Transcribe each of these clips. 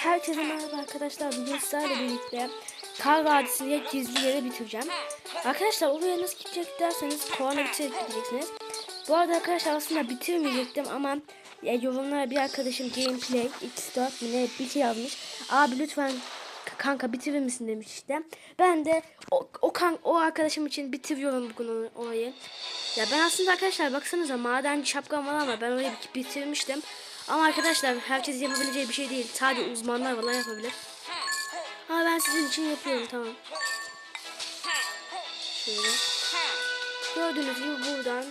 Herkese merhaba arkadaşlar. Bugün sizlerle birlikte Kar Vadisi'nde gizli yeri bitireceğim. Arkadaşlar oraya nasıl gidecek derseniz korona bitirip gideceksiniz. Bu arada arkadaşlar aslında bitirmeyecektim ama ya, yorumlara bir arkadaşım gameplay x4 mi ne bir şey yazmış. Abi lütfen kanka bitirir misin demiş işte. Ben de o, o, kan, o arkadaşım için bitiriyorum bugün olayı. Ya ben aslında arkadaşlar baksanıza madenci şapkam var ama ben orayı bit- bitirmiştim. Ama arkadaşlar herkes yapabileceği bir şey değil. Sadece uzmanlar falan yapabilir. Ama ben sizin için yapıyorum tamam. Şöyle. Gördüğünüz gibi buradan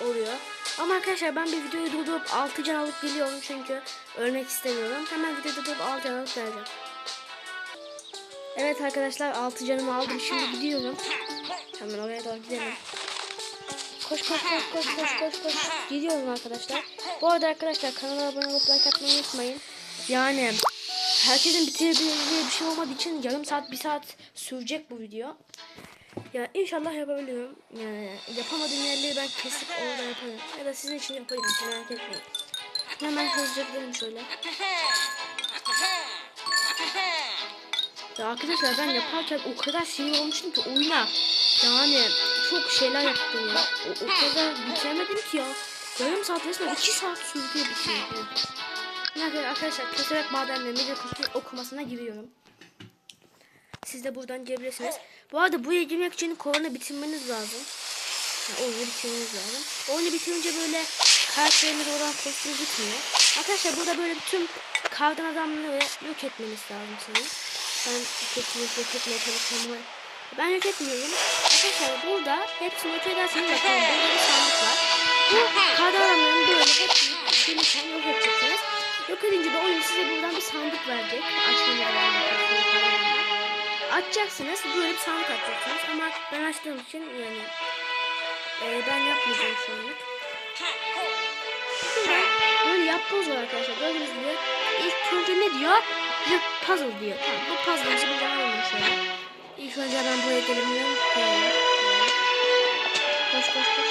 oluyor. Ama arkadaşlar ben bir videoyu durdurup 6 can alıp geliyorum çünkü ölmek istemiyorum. Hemen videoyu durdurup 6 can alıp geleceğim. Evet arkadaşlar 6 canımı aldım şimdi gidiyorum. Hemen oraya doğru gidelim. Koş koş koş koş koş koş koş. Gidiyorum arkadaşlar. Bu arada arkadaşlar kanala abone olup like atmayı unutmayın. Yani herkesin bitirebileceği bir şey olmadığı için yarım saat bir saat sürecek bu video. Ya inşallah yapabilirim. Yani yapamadığım yerleri ben kesip orada yaparım. Ya da sizin için yaparım. Merak etmeyin. Hemen hızlıca gidelim şöyle. Ya arkadaşlar ben yaparken o kadar sinir olmuştum ki oyuna. Yani çok şeyler yaptım ya. O, o kadar bitiremedim ki ya. Yarım saat resmen 2 saat sürdü bitirdim. Yani arkadaşlar keserek madenlerini de okumasına giriyorum. Siz de buradan girebilirsiniz. Bu arada buraya girmek için korona bitirmeniz lazım. Yani oyunu bitirmeniz lazım. Oyunu bitirince böyle karakteriniz oradan kostüm gitmiyor. Arkadaşlar burada böyle tüm kardan adamları yok etmeniz lazım senin. Ben kesinlikle yok etmeye çalışıyorum ben yok etmiyorum. Arkadaşlar burada hepsini yok ederseniz bakalım burada bir sandık var. Bu kardan adamların böyle hepsini gelirken yok edeceksiniz. Yok edince de oyun size buradan bir sandık verecek. Açmaya Açacaksınız. Böyle bir sandık açacaksınız. Ama ben açtığım için yani e, ben yapmayacağım şu anlık. Şurada böyle yapboz var arkadaşlar. Gördüğünüz gibi ilk önce ne diyor? Puzzle diyor. Tamam bu puzzle'ımızı buradan alalım şöyle. İlk önce ben buraya gelebilirim. Koyalım. Koş koş koş.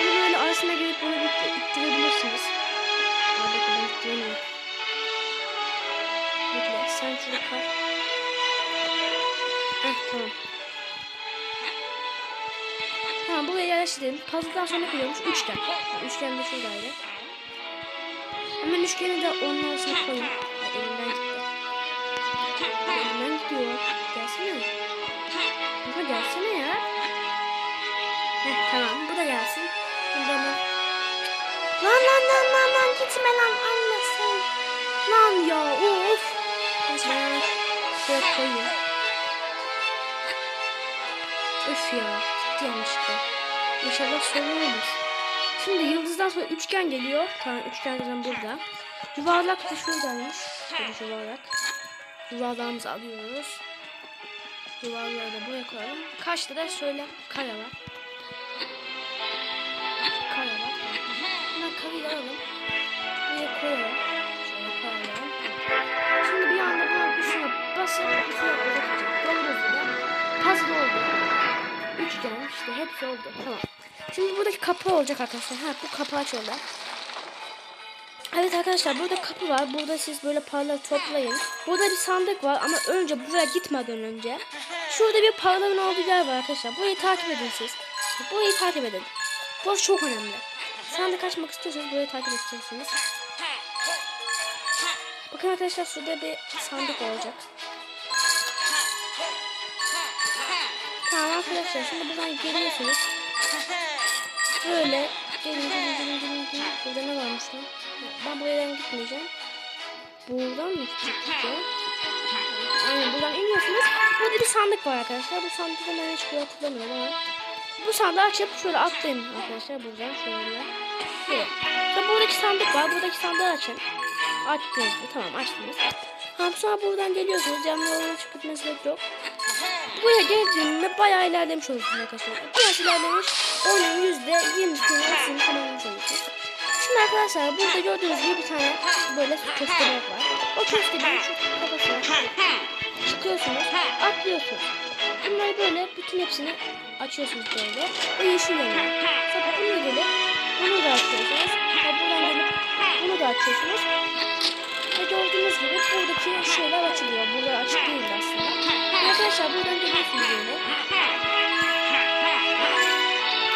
Bunu böyle arasına girip bunu ittirebilirsiniz. Abi ben ittiremiyorum. Bekle sen şurada kal. Heh tamam. Tamam buraya yerleştirelim. Kazdıktan sonra koyuyormuş. Üçgen. Yani üçgen de şuradaydı. Hemen üçgeni de onun arasına. Ha, elimden gitti. Ben şuraya koyayım. Öf ya. Gitti yanlışlıkla. İnşallah sorun. Şimdi yıldızdan sonra üçgen geliyor. Tamam üçgen zaten burada. Yuvarlak da şuradaymış. Şöyle yuvarlak. Yuvarlağımızı alıyoruz. Yuvarlağı da buraya koyalım. Kaçta da şöyle kare var. Kare var. Hemen kareyi alalım. Buraya koyalım. Basıp üstüne uzatacak. Gördüğünüz gibi puzzle oldu. Üçgen işte hepsi oldu. Tamam. Şimdi buradaki kapı olacak arkadaşlar. Ha bu kapı açıldı. Evet arkadaşlar burada kapı var. Burada siz böyle paraları toplayın. Burada bir sandık var ama önce buraya gitmeden önce şurada bir paraların olduğu yer var arkadaşlar. Burayı takip edin siz. Burayı takip edin. Bu çok önemli. Sandık açmak istiyorsanız burayı takip edeceksiniz. Bakın arkadaşlar şurada bir sandık olacak. Tamam arkadaşlar şimdi buradan geliyorsunuz. Böyle gelin gelin gelin gelin gelin. Burada ne varmış lan? Ben buradan gitmeyeceğim. Buradan mı gidecektik ya? Aynen buradan iniyorsunuz. Burada bir sandık var arkadaşlar. Bu sandıkta ben hiç hatırlamıyorum ama. Bu sandığı açıp şöyle atlayın arkadaşlar buradan şöyle. Şöyle. Tabi buradaki sandık var. Buradaki sandığı açın. Açtınız mı? Tamam açtınız. Tamam sonra buradan geliyorsunuz. Olarak çıkıp mesela yok. Buraya geldiğimde bayağı ilerlemiş olursunuz arkadaşlar. Biraz ilerlemiş. Oyunun yüzde yirmisini hepsini tamamlamış olursunuz. Şimdi arkadaşlar burada gördüğünüz gibi bir tane böyle köstebek var. O köstebeğin şu kafasına çıkıyorsunuz, atlıyorsunuz. Bunları böyle bütün hepsini açıyorsunuz böyle. Ve yeşil yanıyor. Sonra bunu gelip bunu da açıyorsunuz. Ve buradan gelip bunu da açıyorsunuz. Ve gördüğünüz gibi bu buradaki şeyler açılıyor. Burada açık değil aslında. Arkadaşlar buradan geliyorsunuz böyle.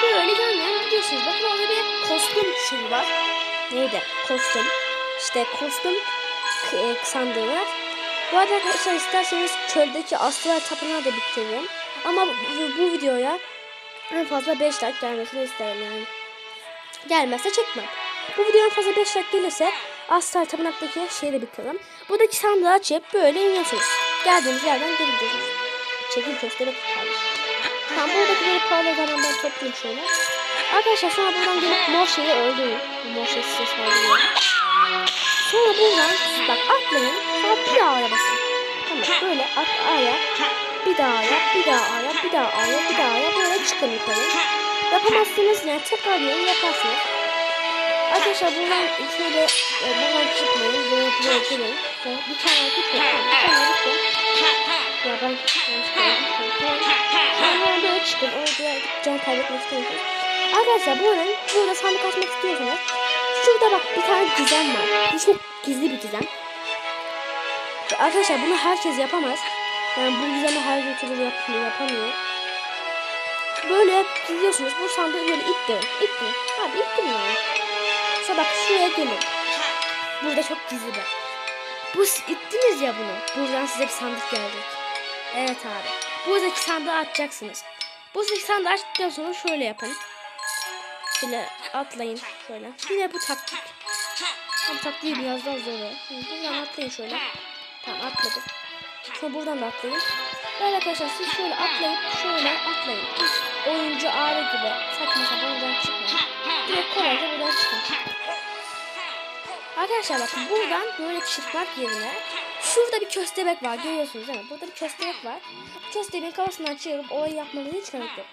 Böyle gelmeyen gidiyorsunuz. Bakın orada bir kostüm şeyi var. Neydi? Kostüm. İşte kostüm e, sandığı var. Bu arada arkadaşlar isterseniz çöldeki astral tapınağı da bitiririm. Ama bu, bu- videoya en fazla 5 like gelmesini isterim yani. Gelmezse çekmem. Bu videonun fazla 5 like gelirse astral tapınaktaki şeyi de bitiririm. Buradaki sandığı açıp böyle iniyorsunuz. Geldiğiniz yerden geri gidiyorsunuz. Çekil köstebek kardeşim. Tamam buradaki böyle paraları hemen ben toplayayım şöyle. Arkadaşlar sonra buradan gelip mor şeyi öldürün. Mor şey size saldırıyor. Sonra buradan bak atlayın. Sonra bir daha aya. Tamam böyle at aya. Bir daha aya, bir daha aya, bir daha aya, bir daha aya. Böyle çıkın yukarı. Yapamazsınız yani tekrar yiyin yaparsınız. Arkadaşlar buradan şöyle e, buradan çıkmayın. Böyle. Sonra Bir tane gittin. Bir tane gittin. Ya ben. Sonra böyle çıkın. Orada can kaybetmek istemiyorsunuz. Arkadaşlar buranın burada sandık açmak istiyorsanız şurada bak bir tane gizem var. Bu çok gizli bir gizem. Arkadaşlar bunu herkes yapamaz. Yani bu gizemi her YouTuber yapmıyor, yapamıyor. Böyle gidiyorsunuz. Bu sandığı böyle ittirin. İttirin. Abi ittirin yani. Sonra bak şuraya gelin. Burada çok gizli bir. Bu ittiniz ya bunu. Buradan size bir sandık gelecek. Evet abi. Buradaki sandığı açacaksınız. Buradaki sandığı açtıktan sonra şöyle yapın. Şöyle atlayın şöyle. De bu taktik. Bu taktiği biraz daha zor. Buradan atlayın şöyle. Tamam atladık. Sonra buradan da atlayın. Böyle arkadaşlar siz şöyle atlayıp şöyle atlayın. Hiç oyuncu ağrı gibi saçma sapan buradan çıkmayın. Direkt kolayca buradan çıkın. Arkadaşlar bakın buradan böyle çıkmak yerine şurada bir köstebek var görüyorsunuz değil mi? Burada bir köstebek var. Bu köstebeğin kafasından çevirip olayı yapmanıza hiç gerek yok.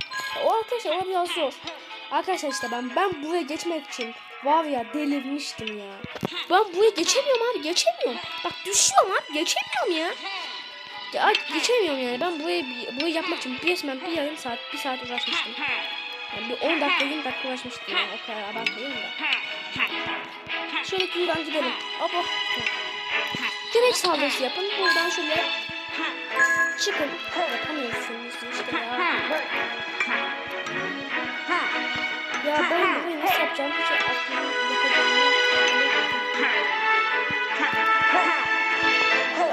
O arkadaşlar o biraz zor. Arkadaşlar işte ben ben buraya geçmek için var ya delirmiştim ya. Ben buraya geçemiyorum abi geçemiyorum. Bak düşüyorum abi geçemiyorum ya. Ya geçemiyorum yani ben buraya burayı yapmak için resmen bir yarım saat bir saat uğraşmıştım. Yani bir 10 dakika 20 dakika uğraşmıştım yani o kadar abartmayayım da. Şöyle buradan gidelim. Hop. Direkt saldırısı yapın. Buradan şöyle çıkın. Yapamıyorsunuz işte ya. Ya ben burayı nasıl yapacağım hiç aklımda yapacağım.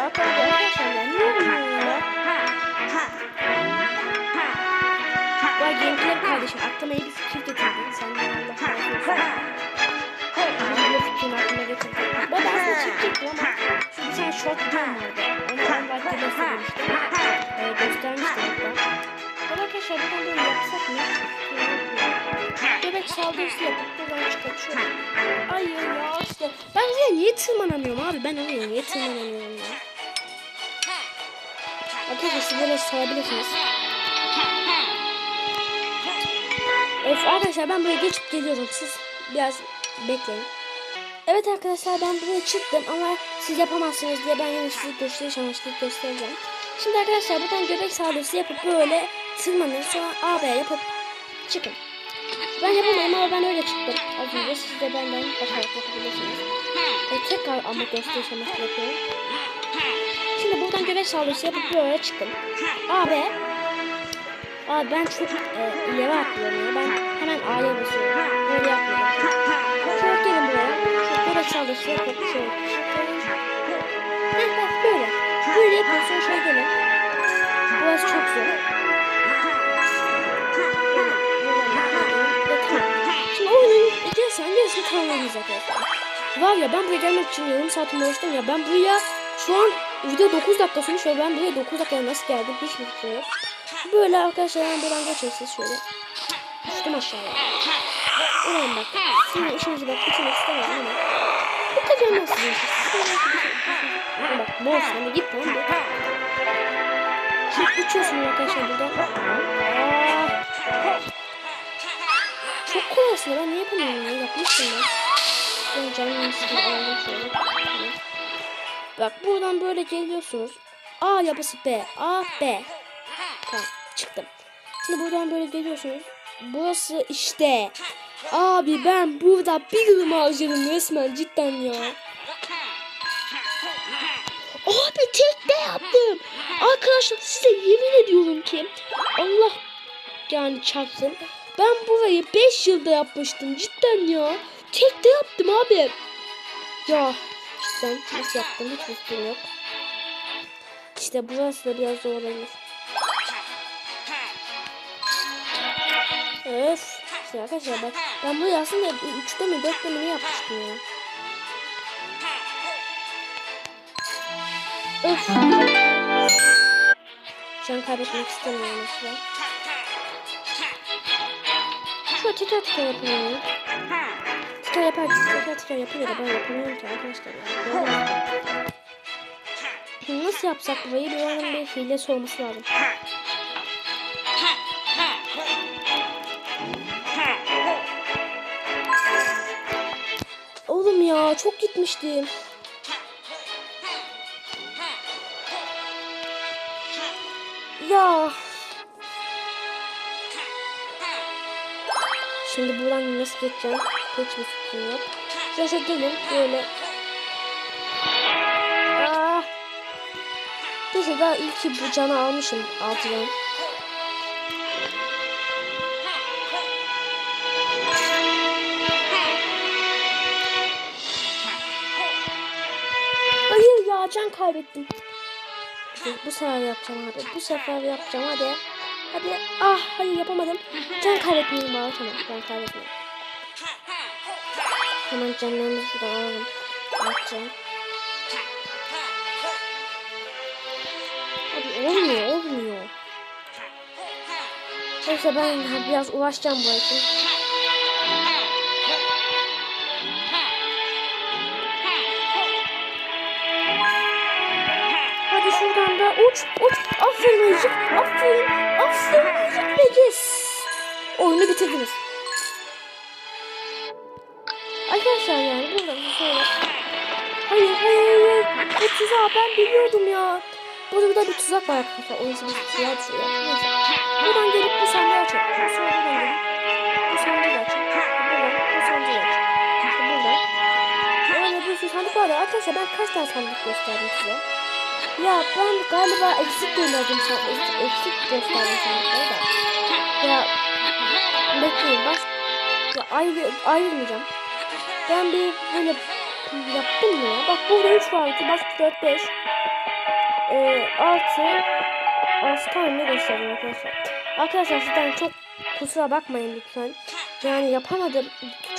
Arkadaşlar arkadaşlar ya niye olmuyor ya? Vay gameplay kardeşim aklıma iyi bir fikir getirdin. Senden Allah razı olsun. Ben bu fikrini aklıma getirdim. Ben aslında çekecektim ama şu bir tane short video vardı. Onu ben belki göstermiştim. Ee, göstermiştim hatta. Ben arkadaşlar buradan böyle yapsak mı? Bebek saldırısı yapıp buradan şöyle. Ay ya işte. Ben oraya niye tırmanamıyorum abi? Ben oraya niye tırmanamıyorum ya? Arkadaşlar siz böyle sorabilirsiniz. Of arkadaşlar ben buraya geçip geliyorum. Siz biraz bekleyin. Evet arkadaşlar ben buraya çıktım ama siz yapamazsınız diye ben size gösteriş amaçlı göstereceğim. Şimdi arkadaşlar buradan göbek saldırısı yapıp böyle tırmanın sonra AB yapıp çıkın. Ben yapamam ama ben öyle çıktım. Az önce siz de benden bakarak yapabilirsiniz. Ve tekrar ama gösteriş amaçlı yapıyorum. Şimdi buradan göbek saldırısı yapıp böyle çıkın. AB Abi ben çok e, ileri atlıyorum ya. Ben Yapıp şöyle. Heh bak böyle. Böyle yapıyorsun şöyle gelin. Burası çok zor. Şimdi oyunun ikinci gerisini tamamlayacağız arkadaşlar. Var ya ben buraya gelmek için yarım saatimi uğraştım ya. Ben buraya şu an video 9 dakika sürmüş ve ben buraya 9 dakikaya nasıl geldim fikrim yok. Böyle arkadaşlar ben buradan geçeceğiz şöyle. Düştüm aşağıya. Ulan bak. Şimdi işimizi bak bitirmek istemiyorum ama. Bu kadar nasıl Ulan bak boş hani git lan bir. Şimdi uçuyorsun arkadaşlar buradan. Aa. Çok kolay aslında ben niye yapamıyorum ya yapmıştım ben. Ben canım aldım şöyle. Bak buradan böyle geliyorsunuz. A yapısı B. A B. Tamam çıktım. Şimdi buradan böyle geliyorsunuz. Burası işte. Abi ben burada bir yılımı harcadım resmen cidden ya. Abi tekte yaptım. Arkadaşlar size yemin ediyorum ki Allah yani çarpsın. Ben burayı 5 yılda yapmıştım cidden ya. Tekte yaptım abi. Ya cidden nasıl yaptım hiç fikrim yok. İşte burası da biraz zor olabilir. Öf. İşte arkadaşlar bak ben burayı aslında 3'te mi 4'te mi ne yapmıştım ya. Öf. Can kaybetmek istemiyorum mesela. Şöyle tekrar tekrar yapıyorum. Tekrar yapar, tekrar tekrar yapıyor da ben yapamıyorum ki arkadaşlar. ya. Nasıl yapsak burayı? Bir onun bir hilesi olması lazım. Çok gitmiştim. Ya. Şimdi buradan nasıl geçeceğim? Hiçbir fikrim yok. Şöyle gelin böyle. Aa. Neyse daha ilk bu canı almışım. Hayır can kaybettim. Bu, sefer yapacağım hadi. Bu sefer yapacağım hadi. Hadi. Ah hayır yapamadım. Can kaybetmeyeyim bari tamam. Can kaybetmeyeyim. Hemen canlarımızı şuradan alalım. Atacağım. Hadi olmuyor olmuyor. Neyse ben biraz uğraşacağım bu için. Uç uç. Aferin Ecik. Aferin. Aferin Ecik ve. Oyunu bitirdiniz. Arkadaşlar yani burada şöyle. Hayır hayır hayır. Bu tuzağı ben biliyordum ya. Burada bir tuzak var arkadaşlar. O yüzden bir tuzağa düşüyor. Neyse. Buradan gelip bu sandığı açalım. Sonra buradan gelip bu sandığı açalım. Buradan bu sandığı açalım. İşte buradan. Öyle bir sürü sandık var ya. Arkadaşlar ben kaç tane sandık gösterdim size. Ya ben galiba eksik gönderdim sana. Eksik, eksik gösterdim sandıkları da. Ya bekleyin baş... Ya ayrı, ayrılmayacağım. Ben bir böyle yaptım ya? Bak burada 3 var. 2, bak 4, 5. Ee, 6 6 tane ne gösterdim arkadaşlar. Arkadaşlar sizden çok kusura bakmayın lütfen. Yani yapamadım.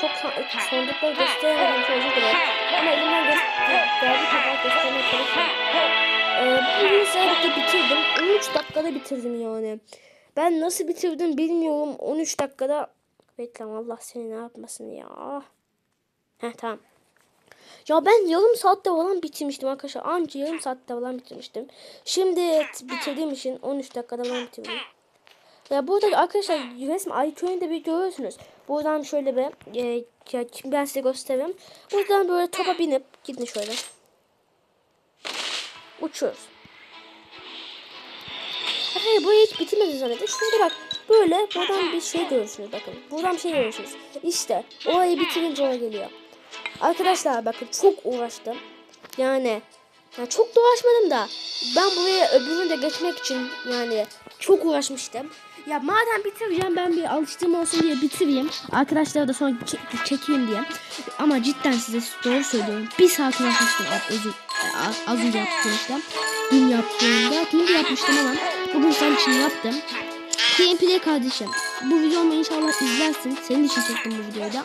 Çok sa- sandıkları gösteremedim. Dilerim. Ama elimden geldiği kadar göstermeye çalışıyorum. Ee, bugün sadece bitirdim. 13 dakikada bitirdim yani. Ben nasıl bitirdim bilmiyorum. 13 dakikada reklam Allah seni ne yapmasın ya. Heh tamam. Ya ben yarım saatte falan bitirmiştim arkadaşlar. Anca yarım saatte falan bitirmiştim. Şimdi bitirdiğim için 13 dakikada falan bitirdim. Ya burada arkadaşlar resim IQ'yu da bir görüyorsunuz. Buradan şöyle bir e, ya, ben size göstereyim. Buradan böyle topa binip gidin şöyle. Uçuyoruz. Hayır bu hiç bitmedi zannedin. Şurada bak böyle buradan bir şey görürsünüz bakın. Buradan bir şey görürsünüz. İşte orayı bitirince oraya geliyor. Arkadaşlar bakın çok uğraştım. Yani, yani çok da uğraşmadım da ben buraya öbürünü de geçmek için yani çok uğraşmıştım. Ya madem bitireceğim ben bir alıştırma olsun diye bitireyim. Arkadaşlara da sonra çek- çekeyim diye. Ama cidden size doğru söylüyorum. Bir saat uğraşmıştım özür, az önce yaptığımda. Dün yaptığımda. Dün de yapmıştım ama bugün senin için yaptım. Gameplay kardeşim. Bu videomu inşallah izlersin. Senin için çektim bu videoyu da.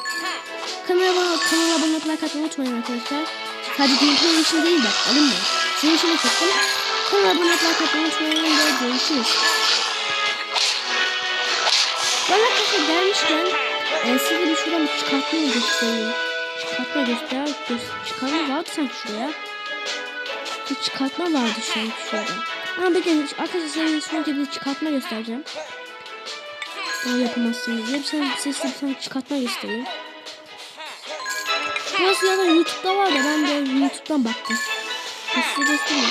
Kanala, kanala abone olmayı like unutmayın arkadaşlar. Sadece gameplay için değil bak alınma. Senin için de çektim. Kanala abone olmayı like unutmayın ve görüşürüz. Ben arkadaşlar gelmişken e, size bir şuradan bir çıkartma göstereyim. Çıkartma göster. Göz, çıkartma vardı sanki şuraya. Bir çıkartma vardı sanki şurada. Ama de arkadaşlar son bir çıkartma göstereceğim. Daha yapamazsınız bir tane sesli bir çıkartma göstereyim. Burası ya da YouTube'da var da ben de YouTube'dan baktım. Size göstereyim.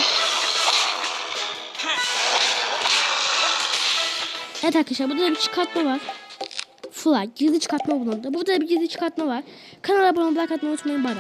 Evet arkadaşlar burada da bir çıkartma var. Fly. Gizli çıkartma bulundu. Burada da bir gizli çıkartma var. Kanala abone olmayı unutmayın. Bay.